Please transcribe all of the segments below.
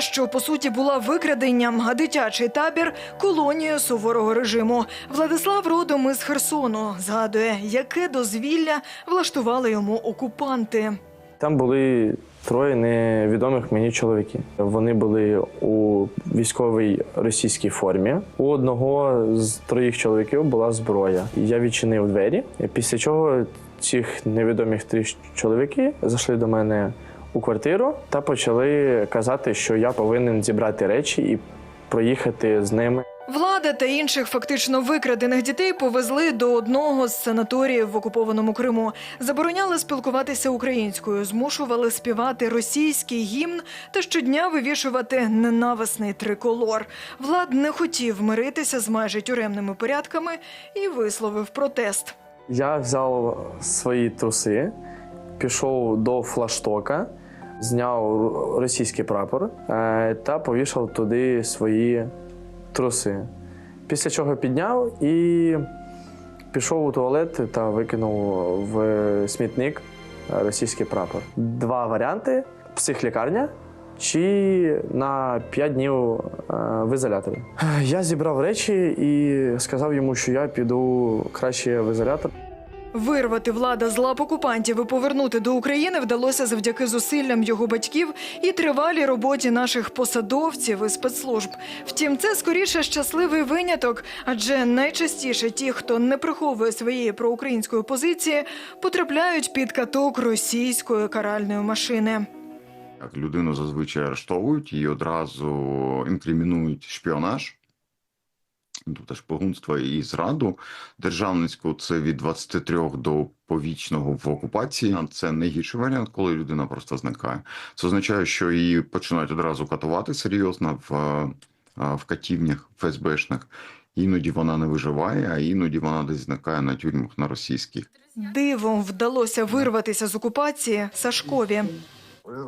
що по суті була викраденням, а дитячий табір колонією суворого режиму. Владислав родом із Херсону згадує, яке дозвілля влаштували йому окупанти. Там були троє невідомих мені чоловіків. Вони були у військовій російській формі. У одного з троїх чоловіків була зброя. Я відчинив двері, після чого цих невідомих три чоловіки зайшли до мене у квартиру та почали казати, що я повинен зібрати речі і проїхати з ними. Влада та інших фактично викрадених дітей повезли до одного з санаторіїв в окупованому Криму. Забороняли спілкуватися українською, змушували співати російський гімн та щодня вивішувати ненависний триколор. Влад не хотів миритися з майже тюремними порядками і висловив протест. Я взяв свої труси, пішов до флаштока, зняв російський прапор е, та повішав туди свої труси. Після чого підняв і пішов у туалет та викинув в смітник російський прапор. Два варіанти: психлікарня чи на 5 днів е, в ізоляторі. Я зібрав речі і сказав йому, що я піду краще в ізолятор. Вирвати влада з лап окупантів і повернути до України вдалося завдяки зусиллям його батьків і тривалій роботі наших посадовців і спецслужб. Втім, це скоріше щасливий виняток, адже найчастіше ті, хто не приховує своєї проукраїнської позиції, потрапляють під каток російської каральної машини. Людину зазвичай арештовують і одразу інкримінують шпіонаж, тобто шпигунство і зраду. Державницьку це від 23 до повічного в окупації. Це найгірший варіант, коли людина просто зникає. Це означає, що її починають одразу катувати серйозно в, е, в катівнях ФСБшних. Іноді вона не виживає, а іноді вона десь зникає на тюрмах на російських. Дивом вдалося вирватися з окупації Сашкові.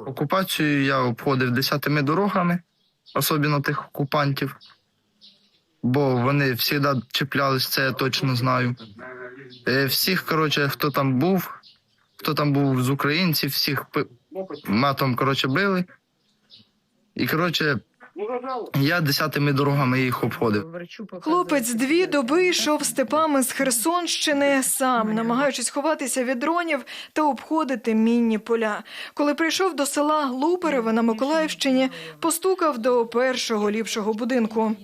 Окупацію я обходив десятими дорогами, особливо тих окупантів, бо вони завжди чіплялись, це я точно знаю. Е, Всіх, коротше, хто там був, хто там був з українців, всіх матом коротше, били. І, коротше, я десятими дорогами їх обходив. Хлопець дві доби йшов степами з Херсонщини сам, намагаючись ховатися від дронів та обходити мінні поля. Коли прийшов до села Лупереве на Миколаївщині, постукав до першого ліпшого будинку.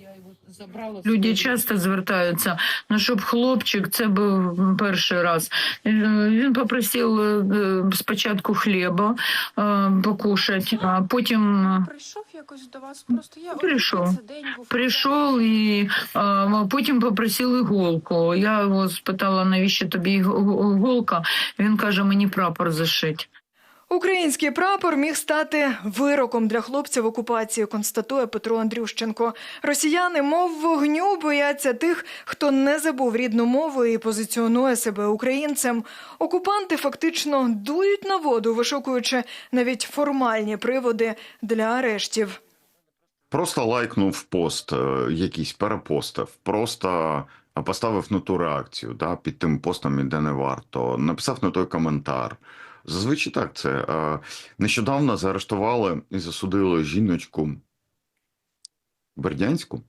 Люди часто звертаються, ну щоб хлопчик, це був перший раз. Е, Він попросив е, спочатку хліба е, покушати, а потім Прийшов якось до вас, просто я Прийшов. прийшов і потім попросив іголку. Я його спитала, навіщо тобі іго- іголка? Він каже, мені прапор зашить. Український прапор міг стати вироком для хлопців окупації, констатує Петро Андрющенко. Росіяни, мов вогню, бояться тих, хто не забув рідну мову і позиціонує себе українцем. Окупанти фактично дують на воду, вишукуючи навіть формальні приводи для арештів. Просто лайкнув пост, е, якийсь перепостив, просто поставив на ту реакцію, да, під тим постом іде не варто, написав на той коментар. Зазвичай так це. Нещодавно заарештували і засудили жіночку Бердянську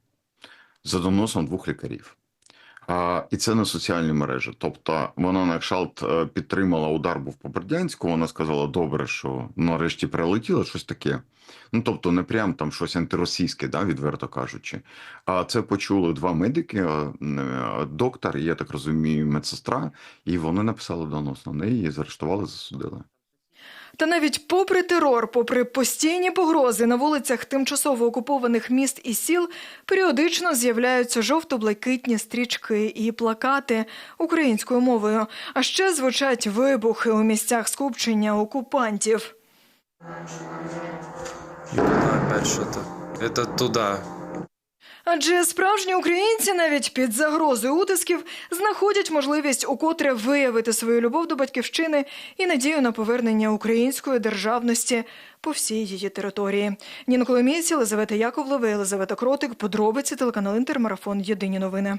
за доносом двох лікарів. І це на соціальні мережі. Тобто вона на кшалт е, підтримала удар був по Бердянську. Вона сказала, добре, що нарешті прилетіло щось таке. Ну тобто, не прям там щось антиросійське, да, відверто кажучи. А це почули два медики, е, е, доктор, я так розумію, медсестра, і вони написали донос на неї, і заарештували, засудили. Та навіть попри терор, попри постійні погрози на вулицях тимчасово окупованих міст і сіл, періодично з'являються жовто-блакитні стрічки і плакати українською мовою. А ще звучать вибухи у місцях скупчення окупантів. Понимаю опять что-то. Туда. Адже справжні українці навіть під загрозою утисків знаходять можливість укотре виявити свою любов до батьківщини і надію на повернення української державності по всій її території. Ніна Коломійці, Елизавета Яковлева, Елизавета Кротик, подробиці телеканал Інтермарафон. Єдині новини.